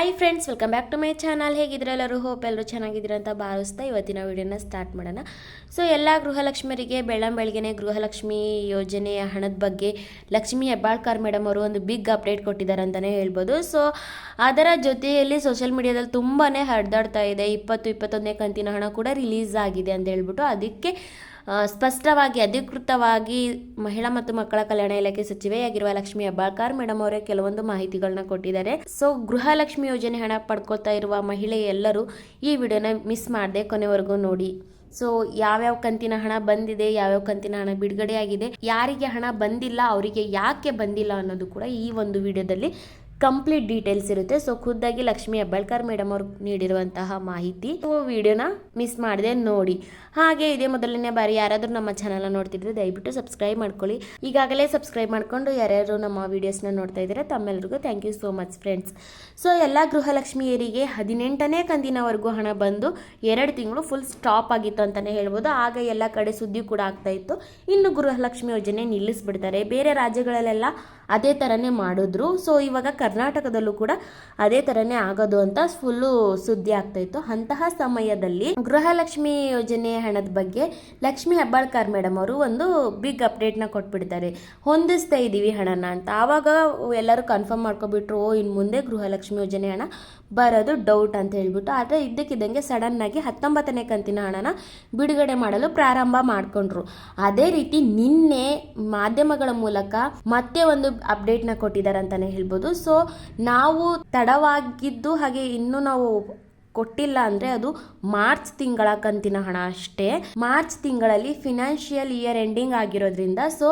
Hi friends welcome back to my channel ಹೇಗಿದ್ರೆ ಎಲ್ಲರೂ? Hope ಎಲ್ಲರೂ ಚೆನ್ನಾಗಿದ್ದೀರ ಅಂತ ಭಾವಿಸ್ತಾ ಇವತ್ತಿನ ವಿಡಿಯೋನ ಸ್ಟಾರ್ಟ್ ಮಾಡೋಣ. ಸೊ ಎಲ್ಲ ಗೃಹಲಕ್ಷ್ಮಿಯರಿಗೆ ಬೆಳ್ಳಂ ಬೆಳಗ್ಗೆನೆ ಗೃಹಲಕ್ಷ್ಮಿ ಯೋಜನೆಯ ಹಣದ ಬಗ್ಗೆ ಲಕ್ಷ್ಮಿ ಹೆಬ್ಬಾಳ್ಕರ್ ಮೇಡಮ್ ಅವರು ಒಂದು ಬಿಗ್ ಅಪ್ಡೇಟ್ ಕೊಟ್ಟಿದ್ದಾರೆ ಅಂತಲೇ ಹೇಳ್ಬೋದು. ಸೊ ಅದರ ಜೊತೆಯಲ್ಲಿ ಸೋಷಿಯಲ್ ಮೀಡಿಯಾದಲ್ಲಿ ತುಂಬಾ ಹರಿದಾಡ್ತಾ ಇದೆ. ಇಪ್ಪತ್ತು ಇಪ್ಪತ್ತೊಂದನೇ ಕಂತಿನ ಹಣ ಕೂಡ ರಿಲೀಸ್ ಆಗಿದೆ ಅಂತ ಹೇಳ್ಬಿಟ್ಟು ಅದಕ್ಕೆ ಸ್ಪಷ್ಟವಾಗಿ, ಅಧಿಕೃತವಾಗಿ ಮಹಿಳಾ ಮತ್ತು ಮಕ್ಕಳ ಕಲ್ಯಾಣ ಇಲಾಖೆ ಸಚಿವೆಯಾಗಿರುವ ಲಕ್ಷ್ಮಿ ಹೆಬ್ಬಾಳ್ಕರ್ ಮೇಡಮ್ ಅವರೇ ಕೆಲವೊಂದು ಮಾಹಿತಿಗಳನ್ನ ಕೊಟ್ಟಿದ್ದಾರೆ. ಸೊ ಗೃಹಲಕ್ಷ್ಮಿ ಯೋಜನೆ ಹಣ ಪಡ್ಕೊತಾ ಇರುವ ಮಹಿಳೆ ಎಲ್ಲರೂ ಈ ವಿಡಿಯೋನ ಮಿಸ್ ಮಾಡದೆ ಕೊನೆವರೆಗೂ ನೋಡಿ. ಸೊ ಯಾವ್ಯಾವ ಕಂತಿನ ಹಣ ಬಂದಿದೆ, ಯಾವ್ಯಾವ ಕಂತಿನ ಹಣ ಬಿಡುಗಡೆ ಆಗಿದೆ, ಯಾರಿಗೆ ಹಣ ಬಂದಿಲ್ಲ, ಅವರಿಗೆ ಯಾಕೆ ಬಂದಿಲ್ಲ ಅನ್ನೋದು ಕೂಡ ಈ ಒಂದು ವಿಡಿಯೋದಲ್ಲಿ ಕಂಪ್ಲೀಟ್ ಡೀಟೇಲ್ಸ್ ಇರುತ್ತೆ. ಸೊ ಖುದ್ದಾಗಿ ಲಕ್ಷ್ಮಿ ಹೆಬ್ಬಾಳ್ಕರ್ ಮೇಡಮ್ ಅವರು ನೀಡಿರುವಂತಹ ಮಾಹಿತಿ ವಿಡಿಯೋನ ಮಿಸ್ ಮಾಡಿದೆ ನೋಡಿ. ಹಾಗೆ ಇದೇ ಮೊದಲನೇ ಬಾರಿ ಯಾರಾದರೂ ನಮ್ಮ ಚಾನಲ್ನ ನೋಡ್ತಿದ್ರೆ ದಯವಿಟ್ಟು ಸಬ್ಸ್ಕ್ರೈಬ್ ಮಾಡ್ಕೊಳ್ಳಿ. ಈಗಾಗಲೇ ಸಬ್ಸ್ಕ್ರೈಬ್ ಮಾಡ್ಕೊಂಡು ಯಾರ್ಯಾರು ನಮ್ಮ ವೀಡಿಯೋಸ್ನ ನೋಡ್ತಾ ಇದ್ದಾರೆ ತಮ್ಮೆಲ್ಲರಿಗೂ thank you so much friends so ಎಲ್ಲ ಗೃಹಲಕ್ಷ್ಮಿಯರಿಗೆ ಹದಿನೆಂಟನೇ ಕಂದಿನವರೆಗೂ ಹಣ ಬಂದು ಎರಡು ತಿಂಗಳು ಫುಲ್ ಸ್ಟಾಪ್ ಆಗಿತ್ತು ಅಂತಲೇ ಹೇಳ್ಬೋದು. ಆಗ ಎಲ್ಲ ಕಡೆ ಸುದ್ದಿ ಕೂಡ ಆಗ್ತಾ ಇತ್ತು. ಇನ್ನು ಗೃಹಲಕ್ಷ್ಮಿ ಯೋಜನೆ ನಿಲ್ಲಿಸ್ಬಿಡ್ತಾರೆ. ಬೇರೆ ರಾಜ್ಯಗಳಲ್ಲೆಲ್ಲ ಅದೇ ಥರನೇ ಮಾಡಿದ್ರು. ಸೊ ಇವಾಗ ಕರ್ನಾಟಕದಲ್ಲೂ ಕೂಡ ಅದೇ ಥರನೇ ಆಗೋದು ಅಂತ ಫುಲ್ಲು ಸುದ್ದಿ ಆಗ್ತಾ ಇತ್ತು. ಅಂತಹ ಸಮಯದಲ್ಲಿ ಗೃಹಲಕ್ಷ್ಮಿ ಯೋಜನೆ ಹಣದ ಬಗ್ಗೆ ಲಕ್ಷ್ಮಿ ಹೆಬ್ಬಾಳ್ಕರ್ ಮೇಡಮ್ ಅವರು ಒಂದು ಬಿಗ್ ಅಪ್ಡೇಟ್ನ ಕೊಟ್ಬಿಡ್ತಾರೆ. ಹೊಂದಿಸ್ತಾ ಇದ್ದೀವಿ ಹಣನ ಅಂತ. ಆವಾಗ ಎಲ್ಲರೂ ಕನ್ಫರ್ಮ್ ಮಾಡ್ಕೊಬಿಟ್ರು, ಓ ಇನ್ನು ಮುಂದೆ ಗೃಹಲಕ್ಷ್ಮಿ ಯೋಜನೆ ಹಣ ಬರೋದು ಡೌಟ್ ಅಂತ ಹೇಳ್ಬಿಟ್ಟು. ಆದರೆ ಇದ್ದಕ್ಕಿದ್ದಂಗೆ ಸಡನ್ನಾಗಿ ಹತ್ತೊಂಬತ್ತನೇ ಕಂತಿನ ಹಣನ ಬಿಡುಗಡೆ ಮಾಡಲು ಪ್ರಾರಂಭ ಮಾಡಿಕೊಂಡ್ರು. ಅದೇ ರೀತಿ ನಿನ್ನೆ ಮಾಧ್ಯಮಗಳ ಮೂಲಕ ಮತ್ತೆ ಒಂದು ಅಪ್ಡೇಟ್ನ ಕೊಟ್ಟಿದ್ದಾರೆ ಅಂತಲೇ ಹೇಳ್ಬೋದು. ಸೊ ನಾವು ತಡವಾಗಿದ್ದು ಹಾಗೆ ಇನ್ನೂ ನಾವು ಕೊಟ್ಟಿಲ್ಲ ಅಂದರೆ ಅದು ಮಾರ್ಚ್ ತಿಂಗಳ ಕಂತಿನ ಹಣ ಅಷ್ಟೇ. ಮಾರ್ಚ್ ತಿಂಗಳಲ್ಲಿ ಫಿನಾನ್ಷಿಯಲ್ ಇಯರ್ ಎಂಡಿಂಗ್ ಆಗಿರೋದ್ರಿಂದ ಸೊ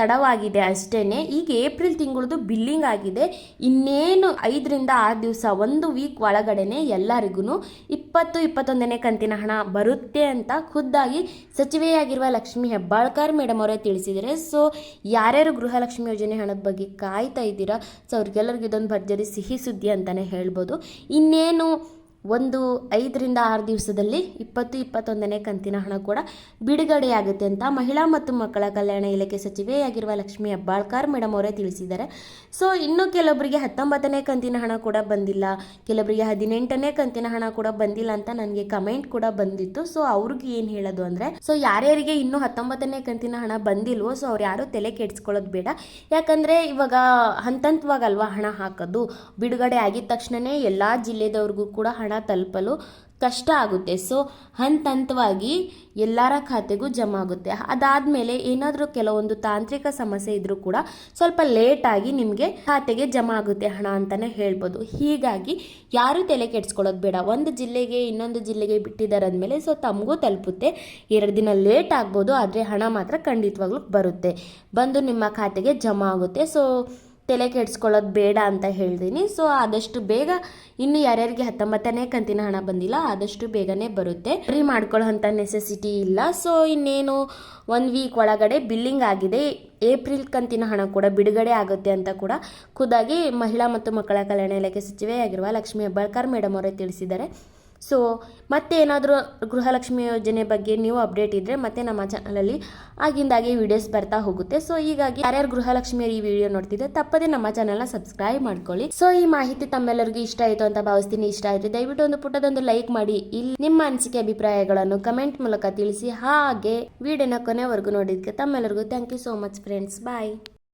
ತಡವಾಗಿದೆ ಅಷ್ಟೇ ಈಗ ಏಪ್ರಿಲ್ ತಿಂಗಳದು ಬಿಲ್ಲಿಂಗ್ ಆಗಿದೆ. ಇನ್ನೇನು ಐದರಿಂದ ಆರು ದಿವಸ, ಒಂದು ವೀಕ್ ಒಳಗಡೆನೆ ಎಲ್ಲರಿಗೂ ಇಪ್ಪತ್ತು, ಇಪ್ಪತ್ತೊಂದನೇ ಕಂತಿನ ಹಣ ಬರುತ್ತೆ ಅಂತ ಖುದ್ದಾಗಿ ಸಚಿವೆಯಾಗಿರುವ ಲಕ್ಷ್ಮಿ ಹೆಬ್ಬಾಳ್ಕರ್ ಮೇಡಮ್ ಅವರೇ ತಿಳಿಸಿದರೆ ಸೊ ಯಾರ್ಯಾರು ಗೃಹಲಕ್ಷ್ಮಿ ಯೋಜನೆ ಹಣದ ಬಗ್ಗೆ ಕಾಯ್ತಾ ಇದ್ದೀರಾ? ಸೊ ಅವ್ರಿಗೆಲ್ಲರಿಗೂ ಇದೊಂದು ಭರ್ಜರಿ ಸಿಹಿ ಸುದ್ದಿ ಅಂತಲೇ ಹೇಳ್ಬೋದು. ಇನ್ನೇನು ಒಂದು ಐದರಿಂದ ಆರು ದಿವಸದಲ್ಲಿ ಇಪ್ಪತ್ತು ಇಪ್ಪತ್ತೊಂದನೇ ಕಂತಿನ ಹಣ ಕೂಡ ಬಿಡುಗಡೆಯಾಗುತ್ತೆ ಅಂತ ಮಹಿಳಾ ಮತ್ತು ಮಕ್ಕಳ ಕಲ್ಯಾಣ ಇಲಾಖೆ ಸಚಿವೆಯಾಗಿರುವ ಲಕ್ಷ್ಮಿ ಹೆಬ್ಬಾಳ್ಕರ್ ಮೇಡಮ್ ಅವರೇ ತಿಳಿಸಿದ್ದಾರೆ. ಸೊ, ಇನ್ನು ಕೆಲವೊಬ್ಬರಿಗೆ ಹತ್ತೊಂಬತ್ತನೇ ಕಂತಿನ ಹಣ ಕೂಡ ಬಂದಿಲ್ಲ ಕೆಲವರಿಗೆ ಹದಿನೆಂಟನೇ ಕಂತಿನ ಹಣ ಕೂಡ ಬಂದಿಲ್ಲ ಅಂತ ನನಗೆ ಕಮೆಂಟ್ ಕೂಡ ಬಂದಿತ್ತು. ಸೊ, ಅವ್ರಿಗೆ ಏನು ಹೇಳೋದು ಅಂದರೆ, ಸೊ, ಯಾರ್ಯಾರಿಗೆ ಇನ್ನೂ ಹತ್ತೊಂಬತ್ತನೇ ಕಂತಿನ ಹಣ ಬಂದಿಲ್ವೋ, ಸೊ, ಅವ್ರು ಯಾರು ತಲೆ ಕೆಡಿಸ್ಕೊಳ್ಳೋದು ಬೇಡ. ಯಾಕಂದರೆ, ಇವಾಗ ಹಂತ ಹಂತವಾಗಲ್ವಾ ಹಣ ಹಾಕೋದು? ಬಿಡುಗಡೆ ಆಗಿದ ತಕ್ಷಣವೇ ಎಲ್ಲ ಜಿಲ್ಲೆದವ್ರಿಗೂ ಕೂಡ ಹಣ ತಲುಪಲು ಕಷ್ಟ ಆಗುತ್ತೆ. ಸೊ ಹಂತ ಹಂತವಾಗಿ ಎಲ್ಲರ ಖಾತೆಗೂ ಜಮಾ ಆಗುತ್ತೆ. ಅದಾದಮೇಲೆ ಏನಾದರೂ ಕೆಲವೊಂದು ತಾಂತ್ರಿಕ ಸಮಸ್ಯೆ ಇದ್ದರೂ ಕೂಡ ಸ್ವಲ್ಪ ಲೇಟಾಗಿ ನಿಮಗೆ ಖಾತೆಗೆ ಜಮಾ ಆಗುತ್ತೆ ಹಣ ಅಂತಲೇ ಹೇಳ್ಬೋದು. ಹೀಗಾಗಿ ಯಾರೂ ತಲೆ ಕೆಡಿಸ್ಕೊಳ್ಳೋದು ಬೇಡ. ಒಂದು ಜಿಲ್ಲೆಗೆ ಇನ್ನೊಂದು ಜಿಲ್ಲೆಗೆ ಬಿಟ್ಟಿದ್ದಾರೆ ಅಂದಮೇಲೆ ಸೊ ತಮಗೂ ತಲುಪುತ್ತೆ. ಎರಡು ದಿನ ಲೇಟ್ ಆಗ್ಬೋದು, ಆದರೆ ಹಣ ಮಾತ್ರ ಖಂಡಿತವಾಗ್ಲೂ ಬರುತ್ತೆ. ಬಂದು ನಿಮ್ಮ ಖಾತೆಗೆ ಜಮಾ ಆಗುತ್ತೆ. ಸೊ ತಲೆ ಕೆಡಿಸ್ಕೊಳ್ಳೋದು ಬೇಡ ಅಂತ ಹೇಳ್ತೀನಿ ಸೊ ಆದಷ್ಟು ಬೇಗ ಇನ್ನು ಯಾರ್ಯಾರಿಗೆ ಹತ್ತೊಂಬತ್ತನೇ ಕಂತಿನ ಹಣ ಬಂದಿಲ್ಲ, ಆದಷ್ಟು ಬೇಗನೆ ಬರುತ್ತೆ. ಫ್ರೀ ಮಾಡ್ಕೊಳ್ಳೋ ಅಂಥ ನೆಸೆಸಿಟಿ ಇಲ್ಲ. ಸೊ ಇನ್ನೇನು ಒಂದು ವೀಕ್ ಒಳಗಡೆ ಬಿಲ್ಲಿಂಗ್ ಆಗಿದೆ. ಏಪ್ರಿಲ್ ಕಂತಿನ ಹಣ ಕೂಡ ಬಿಡುಗಡೆ ಆಗುತ್ತೆ ಅಂತ ಕೂಡ ಖುದ್ದಾಗಿ ಮಹಿಳಾ ಮತ್ತು ಮಕ್ಕಳ ಕಲ್ಯಾಣ ಇಲಾಖೆ ಸಚಿವೆಯಾಗಿರುವ ಲಕ್ಷ್ಮೀ ಹೆಬ್ಬಾಳ್ಕರ್ ಮೇಡಮ್ ಅವರೇ ತಿಳಿಸಿದ್ದಾರೆ. ಸೊ ಮತ್ತೆ ಏನಾದರೂ ಗೃಹಲಕ್ಷ್ಮಿ ಯೋಜನೆ ಬಗ್ಗೆ ನೀವು ಅಪ್ಡೇಟ್ ಇದ್ದರೆ ಮತ್ತೆ ನಮ್ಮ ಚಾನಲಲ್ಲಿ ಆಗಿಂದಾಗೆ ವಿಡಿಯೋಸ್ ಬರ್ತಾ ಹೋಗುತ್ತೆ. ಸೊ ಹೀಗಾಗಿ ಯಾರ್ಯಾರು ಗೃಹಲಕ್ಷ್ಮಿಯರು ಈ ವಿಡಿಯೋ ನೋಡ್ತಿದ್ರೆ ತಪ್ಪದೇ ನಮ್ಮ ಚಾನಲ್ನ ಸಬ್ಸ್ಕ್ರೈಬ್ ಮಾಡ್ಕೊಳ್ಳಿ. ಸೊ ಈ ಮಾಹಿತಿ ತಮ್ಮೆಲ್ಲರಿಗೂ ಇಷ್ಟ ಆಯಿತು ಅಂತ ಭಾವಿಸ್ತೀನಿ. ಇಷ್ಟ ಆಯಿತು ದಯವಿಟ್ಟು ಒಂದು ಪುಟ್ಟದೊಂದು ಲೈಕ್ ಮಾಡಿ. ಇಲ್ಲಿ ನಿಮ್ಮ ಅನಿಸಿಕೆ, ಅಭಿಪ್ರಾಯಗಳನ್ನು ಕಮೆಂಟ್ ಮೂಲಕ ತಿಳಿಸಿ. ಹಾಗೆ ವಿಡಿಯೋನ ಕೊನೆವರೆಗೂ ನೋಡಿದ್ದಕ್ಕೆ ತಮ್ಮೆಲ್ಲರಿಗೂ thank you so much friends bye